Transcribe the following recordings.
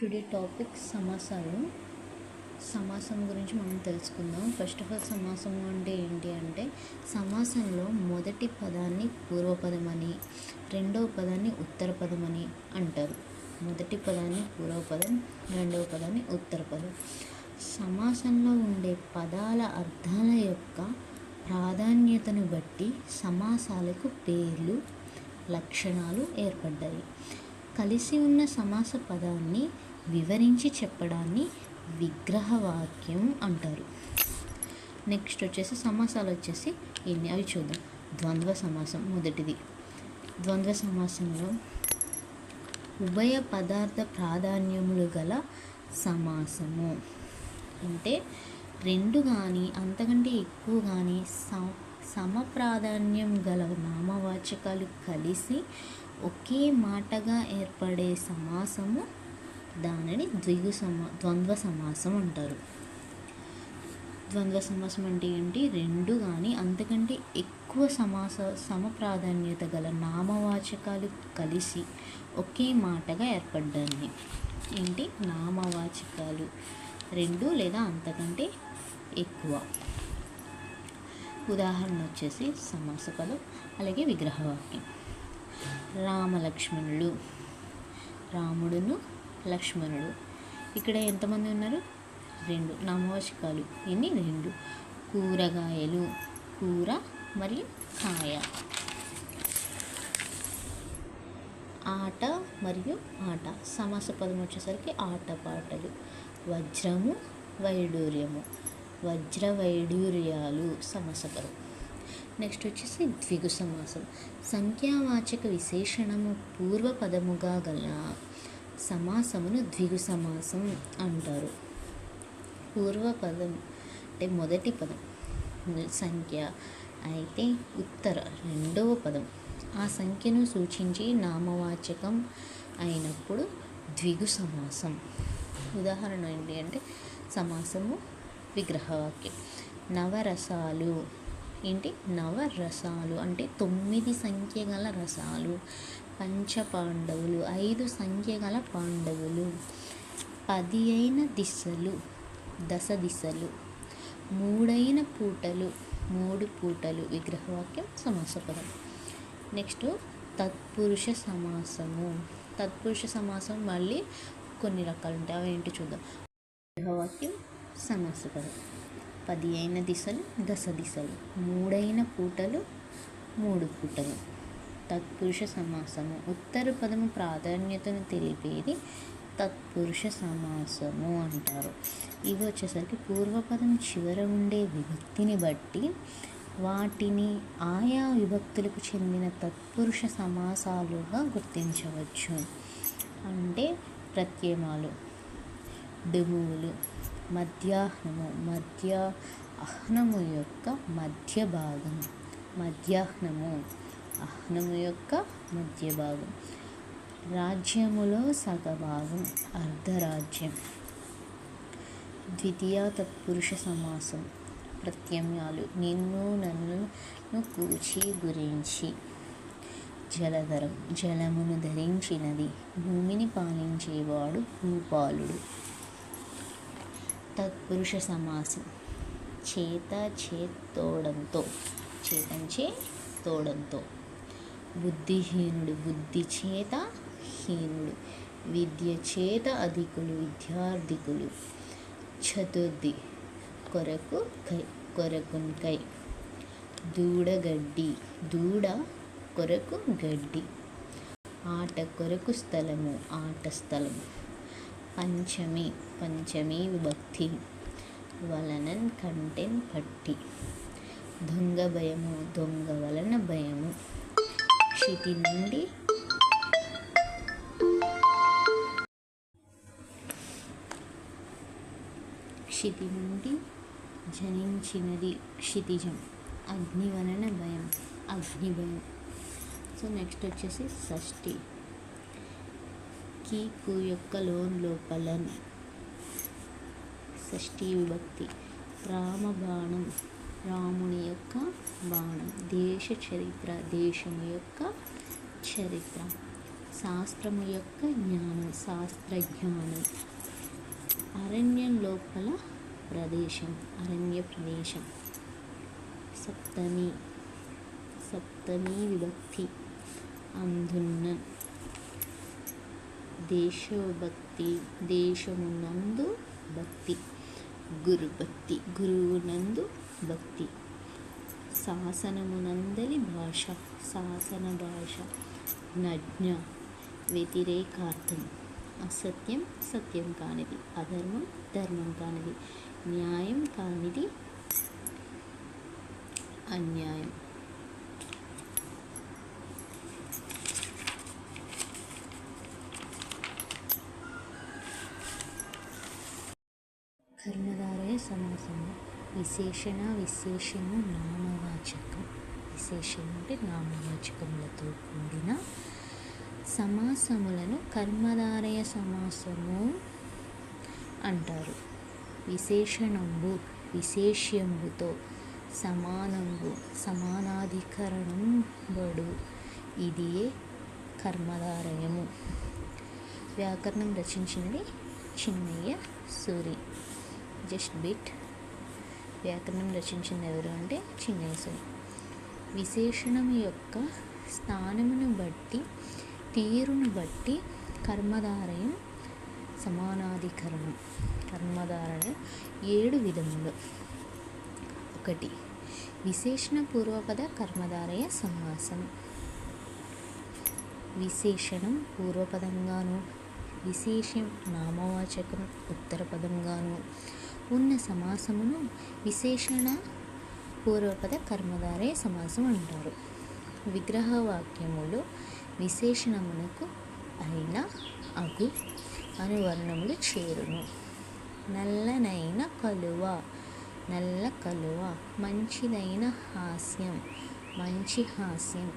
Today topic సమాసాలు. సమాసం గురించి మనం తెలుసుకుందాం. ఫస్ట్ ఆఫ్ ఆల్ సమాసం అంటే ఏంటి అంటే సమాసంలో మొదటి పదాన్ని పూర్వపదం అని రెండవ పదాన్ని ఉత్తర పదం అని అంటారు. మొదటి పదాన్ని పూర్వపదం రెండవ పదాన్ని ఉత్తర పదం సమాసంలో ఉండే పదాల అర్థాల యొక్క ప్రాధాన్యతను బట్టి సమాసాలకు పేర్లు లక్షణాలు ఏర్పడ్డాయి. కలిసి ఉన్న సమాస పదాన్ని వివరించి చెప్పడాన్ని విగ్రహవాక్యం అంటారు. నెక్స్ట్ వచ్చేసి సమాసాలు వచ్చేసి ఎన్ని? అవి చూద్దాం. ద్వంద్వ సమాసం మొదటిది. ద్వంద్వ సమాసంలో ఉభయ పదార్థ ప్రాధాన్యములు గల సమాసము. అంటే రెండు కానీ అంతకంటే ఎక్కువ కానీ సమ ప్రాధాన్యం గల నామవాచకాలు కలిసి ఒకే మాటగా ఏర్పడే సమాసము దానిని ద్విగు సమా ద్వంద్వ సమాసం అంటారు. ద్వంద్వ సమాసం అంటే ఏంటి? రెండు కానీ అంతకంటే ఎక్కువ సమాస సమ ప్రాధాన్యత గల నామవాచకాలు కలిసి ఒకే మాటగా ఏర్పడ్డాన్ని. ఏంటి? నామవాచకాలు రెండు లేదా అంతకంటే ఎక్కువ. ఉదాహరణ వచ్చేసి సమాస పదం అలాగే విగ్రహవాక్యం. రామలక్ష్మణులు రాముడును లక్ష్మణుడు. ఇక్కడ ఎంతమంది ఉన్నారు? రెండు. నామవాచకాలు ఎన్ని? రెండు. కూరగాయలు. కూర మరియు కాయ. ఆట మరియు ఆట. సమాస పదం వచ్చేసరికి ఆటపాటలు వజ్రము వైడూర్యము. వజ్ర వైడూర్యాలు సమాసపదం నెక్స్ట్ వచ్చేసి ద్విగు సమాసం. సంఖ్యావాచక విశేషణము పూర్వపదముగా గల సమాసమును ద్విగు సమాసం అంటారు. పూర్వపదం అంటే మొదటి పదం సంఖ్య అయితే ఉత్తర రెండవ పదం. ఆ సంఖ్యను సూచించి నామవాచకం అయినప్పుడు ద్విగు సమాసం. ఉదాహరణ ఏంటి అంటే సమాసము విగ్రహవాక్యం. నవరసాలు. ఏంటి? నవరసాలు అంటే తొమ్మిది సంఖ్య గల రసాలు. పంచ పాండవులు ఐదు సంఖ్య గల పాండవులు. పది అయిన దిశలు దశ దిశలు. మూడైన పూటలు మూడు పూటలు. విగ్రహవాక్యం సమాసపదం. నెక్స్ట్ తత్పురుష సమాసము. తత్పురుష సమాసం మళ్ళీ కొన్ని రకాలు ఉంటాయి అవి ఏంటి చూద్దాం. విగ్రహవాక్యం సమాసపదం. పది అయిన దిశలు దశ దిశలు. మూడైన పూటలు మూడు పూటలు. తత్పురుష సమాసము. ఉత్తర పదము ప్రాధాన్యతను తెలిపేది తత్పురుష సమాసము అంటారు. ఇవి వచ్చేసరికి పూర్వపదం చివర ఉండే విభక్తిని బట్టి వాటిని ఆయా విభక్తులకు చెందిన తత్పురుష సమాసాలుగా గుర్తించవచ్చు. అంటే ప్రత్యయమాలు. డుమువులు మధ్యాహ్నము మధ్య అహ్నము యొక్క మధ్య భాగం. మధ్యాహ్నము. అహ్నము యొక్క మధ్య భాగం రాజ్యములో సగభాగం అర్ధరాజ్యం. ద్వితీయ తత్పురుష సమాసం. ప్రత్యమ్యాలు నిన్ను నన్ను కూల్చి గురించి జలధరం. జలమును ధరించినది. భూమిని పాలించేవాడు భూపాలుడు. తత్పురుష సమాసం. చేత చేత్తోడంతో చేతంచే తోడంతో. బుద్ధిహీనుడు బుద్ధి చేత హీనుడు విద్య చేత అధికులు విద్యార్థికులు. చతుర్థి కొరకు కై కొరకున్కై దూడగడ్డి దూడ కొరకు గడ్డి. ఆట కొరకు స్థలము ఆట స్థలము. పంచమి పంచమి విభక్తి. వలనన్ కంటెన్ పట్టి. దొంగ భయము దొంగ వలన భయము. క్షితి నుండి క్షితి నుండి జనించినది క్షితిజం అగ్ని వలన భయం అగ్ని భయం సో నెక్స్ట్ వచ్చేసి షష్ఠి. కీకు యొక్క లోన్ లోపల షష్ఠీ విభక్తి రామబాణం రాముని యొక్క బాణం దేశ చరిత్ర దేశం యొక్క చరిత్ర శాస్త్రము యొక్క జ్ఞానం శాస్త్రజ్ఞానం. అరణ్యం లోపల ప్రదేశం అరణ్య ప్రదేశం. సప్తమి సప్తమి విభక్తి అందున్న దేశభక్తి దేశమునందు భక్తి గురుభక్తి గురువునందు భక్తి. శాసనమునందలి భాష శాసన భాష నజ్ఞ వ్యతిరేకార్థం. అసత్యం సత్యం కానిది అధర్మం ధర్మం కానిది న్యాయం కానిది అన్యాయం కర్మధారయ సమాసము విశేషణ విశేషము నామవాచకం. విశేషణ అంటే నామవాచకములతో కూడిన సమాసములను కర్మధారయ సమాసము అంటారు. విశేషణంబు విశేష్యంబుతో సమానంబు సమానాధికరణం బడు ఇదియే కర్మధారయము. వ్యాకరణం రచించినది చిన్నయ్య సూరి. జస్ట్ బిట్ వ్యాకరణం రచించింది ఎవరు అంటే చిన్నేశ్వరి విశేషణం యొక్క స్థానమును బట్టి తీరును బట్టి కర్మధారయం సమానాధికరణం. కర్మధారణ ఏడు విధములు. ఒకటి విశేషణ పూర్వపద కర్మధారయ సమాసం విశేషణం పూర్వపదంగాను విశేషం నామవాచకం ఉత్తర పదంగాను ఉన్న సమాసమును విశేషణ పూర్వపద కర్మధారయ సమాసం అంటారు. విగ్రహ వాక్యములు విశేషణమునకు అయిన అగు అనువర్ణములు చేరును. నల్లనైన కలువ నల్ల కలువ మంచిదైన హాస్యం మంచి హాస్యం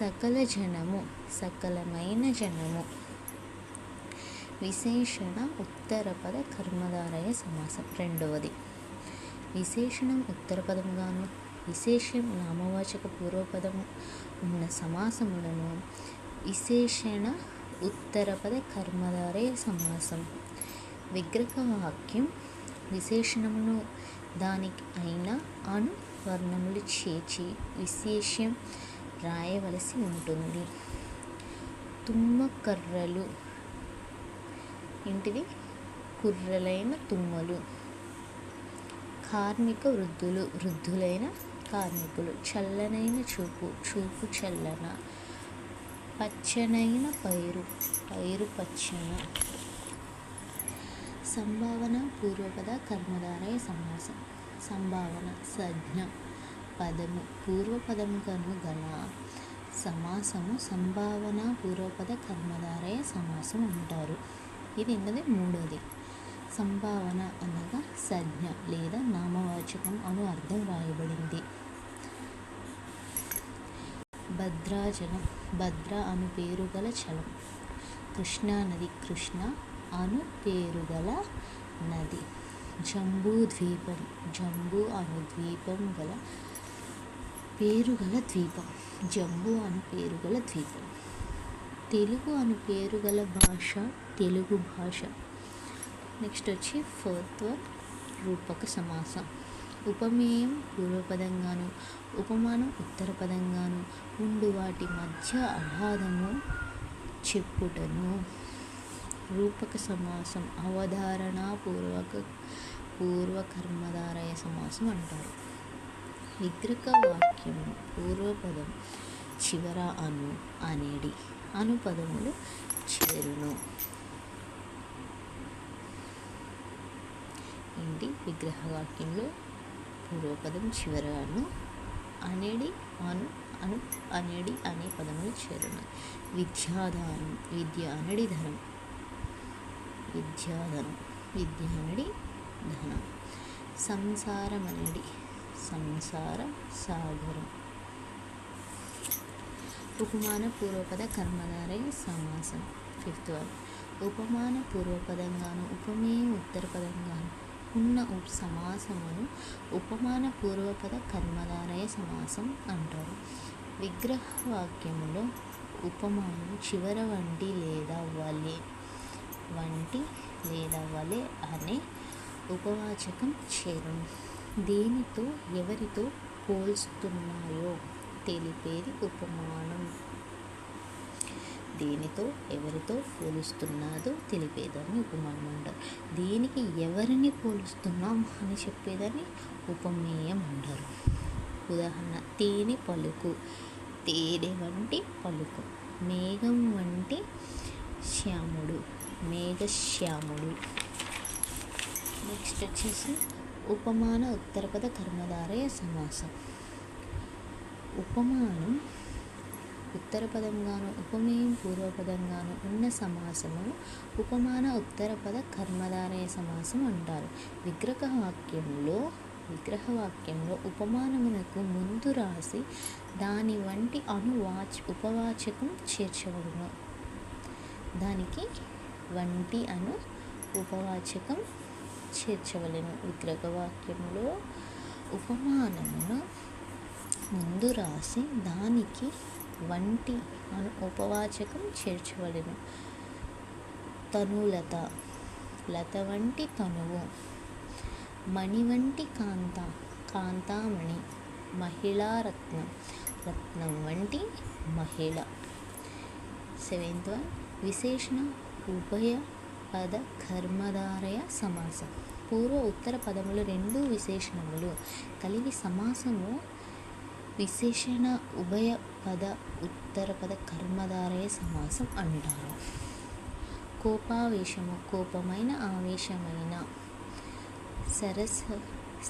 సకల జనము సకలమైన జనము విశేషణ ఉత్తరపద కర్మధారయ సమాసం. రెండవది. విశేషణం ఉత్తరపదముగాను విశేషం నామవాచక పూర్వపదము ఉన్న సమాసములను విశేషణ ఉత్తరపద కర్మధారయ సమాసం. విగ్రహ వాక్యం విశేషణమును దానికి అయిన అను వర్ణములు చేర్చి విశేషం రాయవలసి ఉంటుంది. తుమ్మ కర్రలు ఇంటిది కుర్రలైన తుమ్మలు కార్మిక వృద్ధులు వృద్ధులైన కార్మికులు. చల్లనైన చూపు చూపు చల్లన. పచ్చనైన పైరు పైరు పచ్చన. సంభావన పూర్వపద కర్మధారయ సమాసం సంభావన సంజ్ఞ. పదము పూర్వపదము కను గల. సమాసము సంభావన పూర్వపద కర్మధారయ సమాసం అంటారు. ఇది ఉన్నది మూడోది. సంభావన అనగా సంజ్ఞ లేదా నామవాచకం అను అర్థం రాయబడింది. భద్రాచలం భద్ర అను పేరు గల చలం. కృష్ణా నది కృష్ణ అను పేరు గల నది. జంబూ ద్వీపం జంబూ అను ద్వీపం గల పేరు గల ద్వీపం. జంబూ అను పేరు గల ద్వీపం. తెలుగు అను పేరు గల భాష తెలుగు భాష. నెక్స్ట్ వచ్చి ఫోర్త్ వన్ రూపక సమాసం. ఉపమేయం పూర్వపదంగాను ఉపమానం ఉత్తర పదంగాను ఉండు వాటి మధ్య అభాదము చెప్పుటను. రూపక సమాసం అవధారణ పూర్వక పూర్వకర్మధారయ సమాసం అంటారు. విగ్రహ వాక్యము పూర్వపదం చివర అను అనేడి. అను పదములు చేరును. ఏంటి విగ్రహవాక్యంలో పూర్వపదం చివర అను అనేడి అను అను అనేడి అనే పదములు చేరును విద్యాధారం విద్య అనడి ధనం. విద్యాధనం విద్య అనడి ధనం. సంసారం అనడి సంసార సాగరం. ఉపమాన పూర్వపద కర్మధారై సమాసం ఫిఫ్త్ వన్ ఉపమాన పూర్వపదంగాను ఉపమేయం ఉత్తర పదంగాను ఉన్న సమాసమును ఉపమాన పూర్వపద కర్మధారయ సమాసం అంటారు. విగ్రహవాక్యములో ఉపమానం చివర వంటి లేదా వలె వంటి లేదా వలె అనే ఉపవాచకం చేరును దేనితో ఎవరితో పోల్స్తున్నాయో తెలిపేది ఉపమానం. దేనితో ఎవరితో పోలుస్తున్నాదో తెలిపేదాన్ని ఉపమానం అంటారు దేనికి ఎవరిని పోలుస్తున్నాం అని చెప్పేదాన్ని ఉపమేయం అంటారు ఉదాహరణ తేనె పలుకు. తేనె వంటి పలుకు. మేఘం వంటి శ్యాముడు. మేఘశ్యాముడు. నెక్స్ట్ వచ్చేసి ఉపమాన ఉత్తరపద కర్మధారయ సమాసం. ఉపమానం ఉత్తర పదంగాను ఉపమేయం పూర్వపదంగాను ఉన్న సమాసమును ఉపమాన ఉత్తర పద కర్మధారయ సమాసం అంటారు. విగ్రహవాక్యంలో విగ్రహవాక్యంలో ఉపమానమునకు ముందు రాసి దాని వంటి అనువాచ్ ఉపవాచకం చేర్చబడును. దానికి వంటి అను ఉపవాచకం చేర్చవలను. విగ్రహవాక్యంలో ఉపమానమును ముందు రాసి దానికి వంటి అను ఉపవాచకం చేర్చవలెను. తనులత లత వంటి తనువు మణి వంటి కాంత కాంతామణి మహిళారత్నం రత్నం వంటి మహిళ. సెవెంత్ వన్ విశేషణ ఉభయ పద కర్మధారయ సమాసం. పూర్వ ఉత్తర పదములు రెండు విశేషణములు కలిగి సమాసము విశేషణ ఉభయ పద ఉత్తర పద కర్మధారయ సమాసం అంటారు. కోపావేశము కోపమైన ఆవేశమైన సరస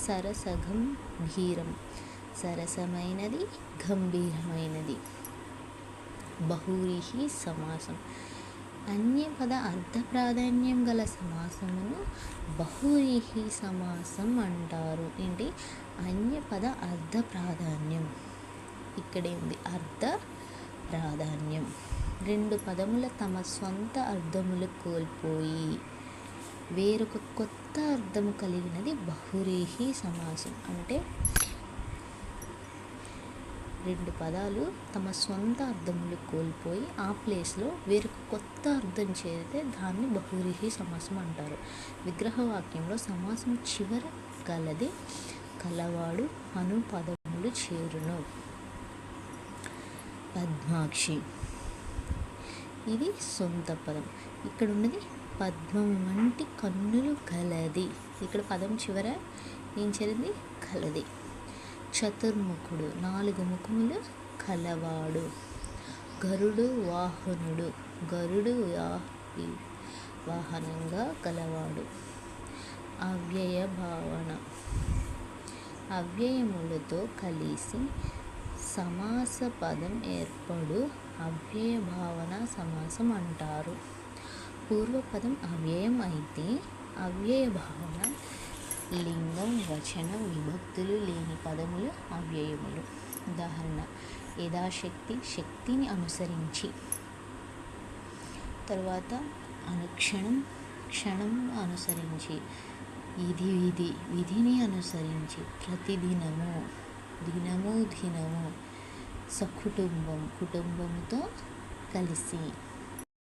సరసగం భీరం సరసమైనది గంభీరమైనది. బహువ్రీహి సమాసం. అన్యపద అర్థ ప్రాధాన్యం గల సమాసమును బహువ్రీహి సమాసం అంటారు. ఏంటి? అన్యపద అర్ధ ప్రాధాన్యం ఇక్కడే ఉంది. అర్ధ ప్రాధాన్యం రెండు పదముల తమ సొంత అర్థములు కోల్పోయి వేరొక కొత్త అర్థము కలిగినది బహురేహి సమాసం. అంటే రెండు పదాలు తమ సొంత అర్థములు కోల్పోయి ఆ ప్లేస్లో వేరొక కొత్త అర్థం చేరితే దాన్ని బహురీహి సమాసం అంటారు. విగ్రహవాక్యంలో సమాసం చివర గలది కలవాడు అను పదములు చేరును. పద్మాక్షి. ఇది సొంత పదం. ఇక్కడ ఉన్నది పద్మం వంటి కన్నులు కలది. ఇక్కడ పదం చివర ఏం చేరింది? కలది. చతుర్ముఖుడు. నాలుగు ముఖములు కలవాడు. గరుడు వాహనుడు. గరుడు వాహనంగా కలవాడు. అవ్యయ భావన అవ్యయములతో కలిసి సమాస పదం ఏర్పడు అవ్యయ భావన సమాసం అంటారు. పూర్వపదం అవ్యయం అయితే అవ్యయ భావన లింగం వచనం విభక్తులు లేని పదములు అవ్యయములు. ఉదాహరణ యథాశక్తి శక్తిని అనుసరించి. తర్వాత అనుక్షణం క్షణం అనుసరించి. ఇది విధి విధిని అనుసరించి ప్రతిదినము దినము దినము సకుటుంబం కుటుంబంతో కలిసి